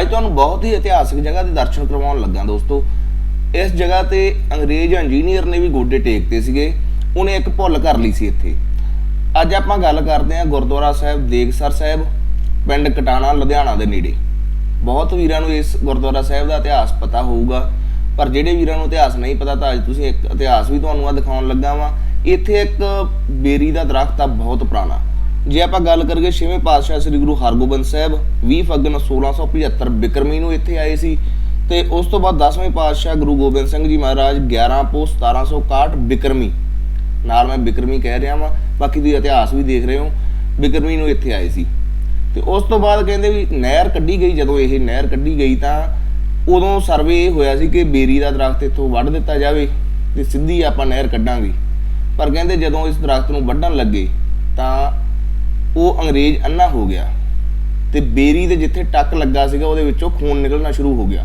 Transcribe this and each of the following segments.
ਅੱਜ ਤੁਹਾਨੂੰ ਬਹੁਤ ਹੀ ਇਤਿਹਾਸਕ ਜਗ੍ਹਾ ਦੇ ਦਰਸ਼ਨ ਕਰਵਾਉਣ ਲੱਗਾ ਦੋਸਤੋ। ਇਸ ਜਗ੍ਹਾ ਤੇ ਅੰਗਰੇਜ਼ ਇੰਜੀਨੀਅਰ ਨੇ ਵੀ ਗੋਡੇ ਟੇਕਤੇ ਸੀਗੇ। ਉਹਨੇ ਇੱਕ ਭੁੱਲ ਕਰ ਲਈ ਸੀ ਇੱਥੇ। ਅੱਜ ਆਪਾਂ ਗੱਲ ਕਰਦੇ ਹਾਂ ਗੁਰਦੁਆਰਾ ਸਾਹਿਬ ਦੇਗਸਰ ਸਾਹਿਬ, ਪਿੰਡ ਕਟਾਣਾ, ਲੁਧਿਆਣਾ ਦੇ ਨੇੜੇ। ਬਹੁਤ ਵੀਰਾਂ ਨੂੰ ਇਸ ਗੁਰਦੁਆਰਾ ਸਾਹਿਬ ਦਾ ਇਤਿਹਾਸ ਪਤਾ ਹੋਊਗਾ। ਪਰ ਜਿਹੜੇ ਵੀਰਾਂ ਨੂੰ ਇਤਿਹਾਸ ਨਹੀਂ ਪਤਾ, ਤਾਂ ਅੱਜ ਤੁਸੀਂ ਇੱਕ ਇਤਿਹਾਸ ਵੀ ਤੁਹਾਨੂੰ ਆ ਦਿਖਾਉਣ ਲੱਗਾ ਵਾਂ। ਇੱਥੇ ਇੱਕ ਬੇਰੀ ਦਾ ਦਰਖਤ ਆ, ਬਹੁਤ ਪੁਰਾਣਾ। ਜੇ ਆਪਾਂ ਗੱਲ ਕਰੀਏ ਛੇਵੇਂ ਪਾਤਸ਼ਾਹ ਸ੍ਰੀ ਗੁਰੂ ਹਰਗੋਬਿੰਦ ਸਾਹਿਬ 20 ਫੱਗਣ 1675 ਬਿਕਰਮੀ ਨੂੰ ਇੱਥੇ ਆਏ ਸੀ ਤੇ ਉਸ ਤੋਂ ਬਾਅਦ 10ਵੇਂ ਪਾਤਸ਼ਾਹ ਗੁਰੂ ਗੋਬਿੰਦ ਸਿੰਘ ਜੀ ਮਹਾਰਾਜ 11 ਪੋਸ 1761 ਬਿਕਰਮੀ। ਨਾਲ ਮੈਂ ਬਿਕਰਮੀ ਕਹਿ ਰਿਹਾ ਵਾਂ, ਬਾਕੀ ਤੁਸੀਂ ਇਤਿਹਾਸ ਵੀ ਦੇਖ ਰਹੇ ਹੋ ਬਿਕਰਮੀ ਨੂੰ ਇੱਥੇ ਆਏ ਸੀ। ਤੇ ਉਸ ਤੋਂ ਬਾਅਦ ਕਹਿੰਦੇ ਵੀ ਨਹਿਰ ਕੱਢੀ ਗਈ, ਜਦੋਂ ਇਹ ਨਹਿਰ ਕੱਢੀ ਗਈ ਤਾਂ ਉਦੋਂ ਸਰਵੇ ਇਹ ਹੋਇਆ ਸੀ ਕਿ ਬੇਰੀ ਦਾ ਦਰਖਤ ਇੱਥੋਂ ਵੱਢ ਦਿੱਤਾ ਜਾਵੇ ਤੇ ਸਿੱਧੀ ਆਪਾਂ ਨਹਿਰ ਕੱਢਾਂਗੇ। ਪਰ ਕਹਿੰਦੇ ਜਦੋਂ ਇਸ ਦਰਖਤ ਨੂੰ ਵੱਢਣ ਲੱਗੇ ਤਾਂ ਉਹ ਅੰਗਰੇਜ਼ ਅੰਨਾ ਹੋ ਗਿਆ ਤੇ ਬੇਰੀ ਦੇ ਜਿੱਥੇ ਟੱਕ ਲੱਗਾ ਸੀਗਾ, ਉਹਦੇ ਵਿੱਚੋਂ ਖੂਨ ਨਿਕਲਣਾ ਸ਼ੁਰੂ ਹੋ ਗਿਆ।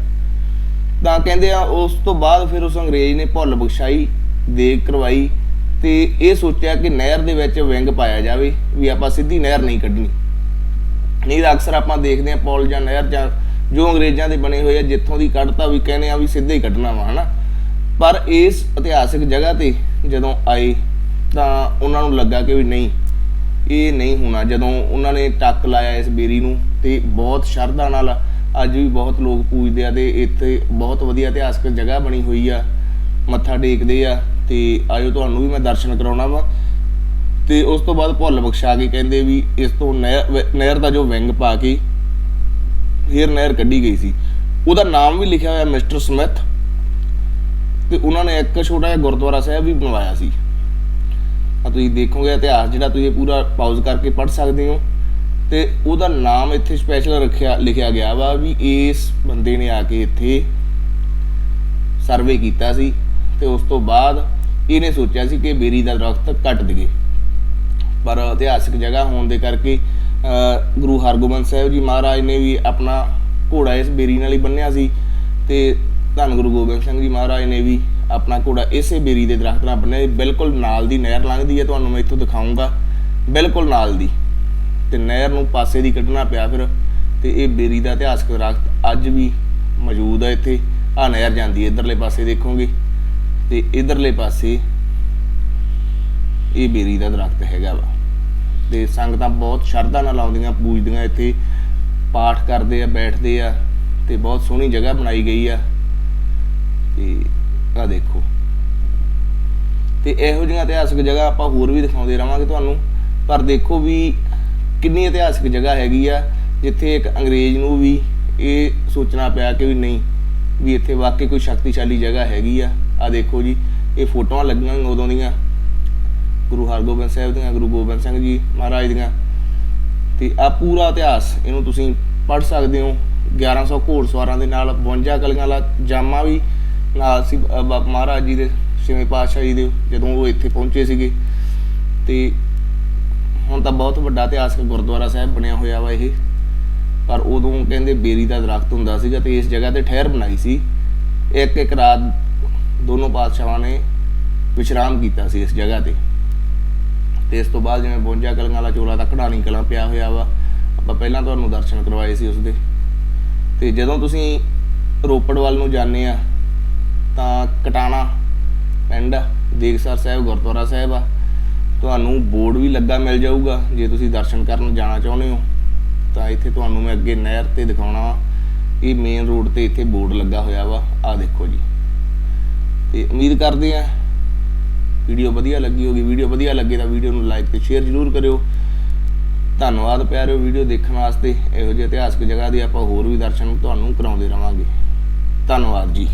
ਤਾਂ ਕਹਿੰਦੇ ਆ, ਉਸ ਤੋਂ ਬਾਅਦ ਫਿਰ ਉਸ ਅੰਗਰੇਜ਼ ਨੇ ਭੁੱਲ ਬਖਸ਼ਾਈ, ਦੇਗ ਕਰਵਾਈ ਤੇ ਇਹ ਸੋਚਿਆ ਕਿ ਨਹਿਰ ਦੇ ਵਿੱਚ ਵਿੰਗ ਪਾਇਆ ਜਾਵੇ ਵੀ ਆਪਾਂ ਸਿੱਧੀ ਨਹਿਰ ਨਹੀਂ ਕੱਢਣੀ। ਨਹੀਂ ਤਾਂ ਅਕਸਰ ਆਪਾਂ ਦੇਖਦੇ ਆ ਪੁਲ ਜਾਂ ਨਹਿਰ ਜਾਂ ਜੋ ਅੰਗਰੇਜ਼ਾਂ ਦੇ ਬਣੇ ਹੋਏ ਆ, ਜਿੱਥੋਂ ਦੀ ਕੱਢਤਾ ਵੀ ਕਹਿੰਦੇ ਆ ਵੀ ਸਿੱਧੇ ਹੀ ਕੱਢਣਾ ਵਾ, ਹਨਾ? ਪਰ ਇਸ ਇਤਿਹਾਸਿਕ ਜਗ੍ਹਾ ਤੇ ਜਦੋਂ ਆਏ ਤਾਂ ਉਹਨਾਂ ਨੂੰ ਲੱਗਾ ਕਿ ਵੀ ਨਹੀਂ ਇਹ ਨਹੀਂ ਹੋਣਾ। ਜਦੋਂ ਉਹਨਾਂ ਨੇ ਟੱਕ ਲਾਇਆ ਇਸ ਬੇਰੀ ਨੂੰ ਤੇ ਬਹੁਤ ਸ਼ਰਧਾ ਨਾਲ ਅੱਜ ਵੀ ਬਹੁਤ ਲੋਕ ਪੂਜਦੇ ਆ ਤੇ ਇੱਥੇ ਬਹੁਤ ਵਧੀਆ ਇਤਿਹਾਸਕ ਜਗ੍ਹਾ ਬਣੀ ਹੋਈ ਆ, ਮੱਥਾ ਟੇਕਦੇ ਆ ਤੇ ਆਇਓ ਤੁਹਾਨੂੰ ਵੀ ਮੈਂ ਦਰਸ਼ਨ ਕਰਾਉਣਾ ਵਾ। ਤੇ ਉਸ ਤੋਂ ਬਾਅਦ ਭੁੱਲ ਬਖਸ਼ਾ ਕੇ ਕਹਿੰਦੇ ਵੀ ਇਸ ਤੋਂ ਨਹਿਰ ਨਹਿਰ ਦਾ ਜੋ ਵਿੰਗ ਪਾ ਕੇ ਫਿਰ ਨਹਿਰ ਕੱਢੀ ਗਈ ਸੀ। ਉਹਦਾ ਨਾਮ ਵੀ ਲਿਖਿਆ ਹੋਇਆ ਮਿਸਟਰ ਸਮਿਥ ਤੇ ਉਹਨਾਂ ਨੇ ਇੱਕ ਛੋਟਾ ਜਿਹਾ ਗੁਰਦੁਆਰਾ ਸਾਹਿਬ ਵੀ ਬਣਵਾਇਆ ਸੀ। ਤੁਸੀਂ ਦੇਖੋਗੇ ਇਤਿਹਾਸ ਜਿਹੜਾ ਤੁਸੀਂ ਪੂਰਾ ਪਾਜ਼ ਕਰਕੇ ਪੜ੍ਹ ਸਕਦੇ ਹੋ। ਤੇ ਉਹਦਾ ਨਾਮ ਇੱਥੇ ਸਪੈਸ਼ਲ ਰੱਖਿਆ ਲਿਖਿਆ ਗਿਆ ਵਾ ਵੀ ਇਸ ਬੰਦੇ ਨੇ ਆ ਕੇ ਇੱਥੇ ਸਰਵੇ ਕੀਤਾ ਸੀ ਤੇ ਉਸ ਤੋਂ ਬਾਅਦ ਇਹਨੇ ਸੋਚਿਆ ਸੀ ਕਿ ਬੇਰੀ ਦਾ ਦਰਖਤ ਕੱਟ ਦਈਏ। ਪਰ ਇਤਿਹਾਸਿਕ ਜਗ੍ਹਾ ਹੋਣ ਦੇ ਕਰਕੇ ਅਹ, ਗੁਰੂ ਹਰਗੋਬਿੰਦ ਸਾਹਿਬ ਜੀ ਮਹਾਰਾਜ ਨੇ ਵੀ ਆਪਣਾ ਘੋੜਾ ਇਸ ਬੇਰੀ ਨਾਲ ਹੀ ਬੰਨਿਆ ਸੀ ਤੇ ਧੰਨ ਗੁਰੂ ਗੋਬਿੰਦ ਸਿੰਘ ਜੀ ਮਹਾਰਾਜ ਨੇ ਵੀ ਆਪਣਾ ਘੋੜਾ ਇਸੇ ਬੇਰੀ ਦੇ ਦਰਖਤ ਨਾਲ ਬੰਨਿਆ ਬਿਲਕੁਲ ਨਾਲ ਦੀ ਨਹਿਰ ਲੰਘਦੀ ਹੈ, ਤੁਹਾਨੂੰ ਮੈਂ ਇੱਥੋਂ ਦਿਖਾਉਂਗਾ ਬਿਲਕੁਲ ਨਾਲ ਦੀ। ਤੇ ਨਹਿਰ ਨੂੰ ਪਾਸੇ ਦੀ ਕੱਢਣਾ ਪਿਆ ਫਿਰ। ਤੇ ਇਹ ਬੇਰੀ ਦਾ ਇਤਿਹਾਸਕ ਦਰਖਤ ਅੱਜ ਵੀ ਮੌਜੂਦ ਹੈ ਇੱਥੇ। ਆ ਨਹਿਰ ਜਾਂਦੀ ਹੈ, ਇਧਰਲੇ ਪਾਸੇ ਦੇਖੋਗੇ। ਤੇ ਇਧਰਲੇ ਪਾਸੇ ਇਹ ਬੇਰੀ ਦਾ ਦਰਖਤ ਹੈਗਾ ਵਾ। ਤੇ ਸੰਗਤਾਂ ਬਹੁਤ ਸ਼ਰਧਾ ਨਾਲ ਆਉਂਦੀਆਂ, ਪੂਜਦੀਆਂ ਇੱਥੇ। ਪਾਠ ਕਰਦੇ ਆ, ਬੈਠਦੇ ਆ। ਤੇ ਬਹੁਤ ਸੋਹਣੀ ਜਗ੍ਹਾ ਬਣਾਈ ਗਈ ਆ। ਤੇ ਆ ਦੇਖੋ। ਤੇ ਇਹੋ ਜਿਹੀਆਂ ਇਤਿਹਾਸਿਕ ਜਗ੍ਹਾ ਆਪਾਂ ਹੋਰ ਵੀ ਦਿਖਾਉਂਦੇ ਰਵਾਂਗੇ ਤੁਹਾਨੂੰ। ਪਰ ਦੇਖੋ ਵੀ ਕਿੰਨੀ ਇਤਿਹਾਸਕ ਜਗ੍ਹਾ ਹੈਗੀ ਆ, ਜਿੱਥੇ ਇੱਕ ਅੰਗਰੇਜ਼ ਨੂੰ ਵੀ ਇਹ ਸੋਚਣਾ ਪਿਆ ਕਿ ਵੀ ਨਹੀਂ, ਵੀ ਇੱਥੇ ਵਾਕਈ ਕੋਈ ਸ਼ਕਤੀਸ਼ਾਲੀ ਜਗ੍ਹਾ ਹੈਗੀ ਆ। ਆ ਦੇਖੋ ਜੀ, ਇਹ ਫੋਟੋਆਂ ਲੱਗੀਆਂ ਉਦੋਂ ਦੀਆਂ। ਗੁਰੂ ਹਰਗੋਬਿੰਦ ਸਾਹਿਬ ਦੀਆਂ, ਗੁਰੂ ਗੋਬਿੰਦ ਸਿੰਘ ਜੀ ਮਹਾਰਾਜ ਦੀਆਂ। ਤੇ ਆ ਪੂਰਾ ਇਤਿਹਾਸ ਇਹਨੂੰ ਤੁਸੀਂ ਪੜ੍ਹ ਸਕਦੇ ਹੋ। 1100 ਘੋੜਸਵਾਰਾਂ ਦੇ ਨਾਲ 52 ਕਲੀਆਂ ਦਾ ਜਾਮਾ ਵੀ ਨਾਲ ਸੀ ਅ, ਬਾ- ਮਹਾਰਾਜ ਜੀ ਦੇ ਛੇਵੇਂ ਪਾਤਸ਼ਾਹ ਜੀ ਦੇ ਜਦੋਂ ਉਹ ਇੱਥੇ ਪਹੁੰਚੇ ਸੀਗੇ। ਤੇ ਹੁਣ ਤਾਂ ਬਹੁਤ ਵੱਡਾ ਇਤਿਹਾਸਕ ਗੁਰਦੁਆਰਾ ਸਾਹਿਬ ਬਣਿਆ ਹੋਇਆ ਵਾ ਇਹ। ਪਰ ਉਦੋਂ ਕਹਿੰਦੇ ਬੇਰੀ ਦਾ ਦਰਖਤ ਹੁੰਦਾ ਸੀਗਾ ਤੇ ਇਸ ਜਗ੍ਹਾ ਤੇ ਠਹਿਰ ਬਣਾਈ ਸੀ। ਇੱਕ ਇੱਕ ਰਾਤ ਦੋਨੋਂ ਪਾਤਸ਼ਾਹਾਂ ਨੇ ਵਿਸ਼ਰਾਮ ਕੀਤਾ ਸੀ ਇਸ ਜਗ੍ਹਾ ਤੇ। ਤੇ ਇਸ ਤੋਂ ਬਾਅਦ ਜਿਵੇਂ 52 ਕਲੀਆਂ ਵਾਲਾ ਚੋਲਾ ਤਾਂ ਕਢਾਣੀ ਕਲਾਂ ਪਿਆ ਹੋਇਆ ਵਾ ਆਪਾਂ ਪਹਿਲਾਂ ਤੁਹਾਨੂੰ ਦਰਸ਼ਨ ਕਰਵਾਏ ਸੀ ਉਸਦੇ। ਤੇ ਜਦੋਂ ਤੁਸੀਂ ਰੋਪੜ ਵੱਲ ਨੂੰ ਜਾਂਦੇ ਆ ਤਾਂ ਕਟਾਣਾ ਪਿੰਡ ਆ, ਦੇਗਸਰ ਸਾਹਿਬ ਗੁਰਦੁਆਰਾ ਸਾਹਿਬ ਆ। ਤੁਹਾਨੂੰ ਬੋਰਡ ਵੀ ਲੱਗਾ ਮਿਲ ਜਾਊਗਾ ਜੇ ਤੁਸੀਂ ਦਰਸ਼ਨ ਕਰਨ ਜਾਣਾ ਚਾਹੁੰਦੇ ਹੋ। ਤਾਂ ਇੱਥੇ ਤੁਹਾਨੂੰ ਮੈਂ ਅੱਗੇ ਨਹਿਰ ਤੇ ਦਿਖਾਉਣਾ ਵਾ। ਇਹ ਮੇਨ ਰੋਡ ਤੇ ਇੱਥੇ ਬੋਰਡ ਲੱਗਾ ਹੋਇਆ ਵਾ। ਆ ਦੇਖੋ ਜੀ। ਤੇ ਉਮੀਦ ਕਰਦੇ ਆ ਵੀਡੀਓ ਵਧੀਆ ਲੱਗੀ ਹੋਗੀ ਵੀਡੀਓ ਵਧੀਆ ਲੱਗੇ ਤਾਂ ਵੀਡੀਓ ਨੂੰ ਲਾਈਕ ਤੇ ਸ਼ੇਅਰ ਜ਼ਰੂਰ ਕਰਿਓ। ਧੰਨਵਾਦ ਪਿਆਰਿਓ ਵੀਡੀਓ ਦੇਖਣ ਵਾਸਤੇ। ਇਹੋ ਜਿਹੇ ਇਤਿਹਾਸਕ ਜਗ੍ਹਾ ਦੇ ਆਪਾਂ ਹੋਰ ਵੀ ਦਰਸ਼ਨ ਤੁਹਾਨੂੰ ਕਰਾਉਂਦੇ ਰਵਾਂਗੇ। ਧੰਨਵਾਦ ਜੀ।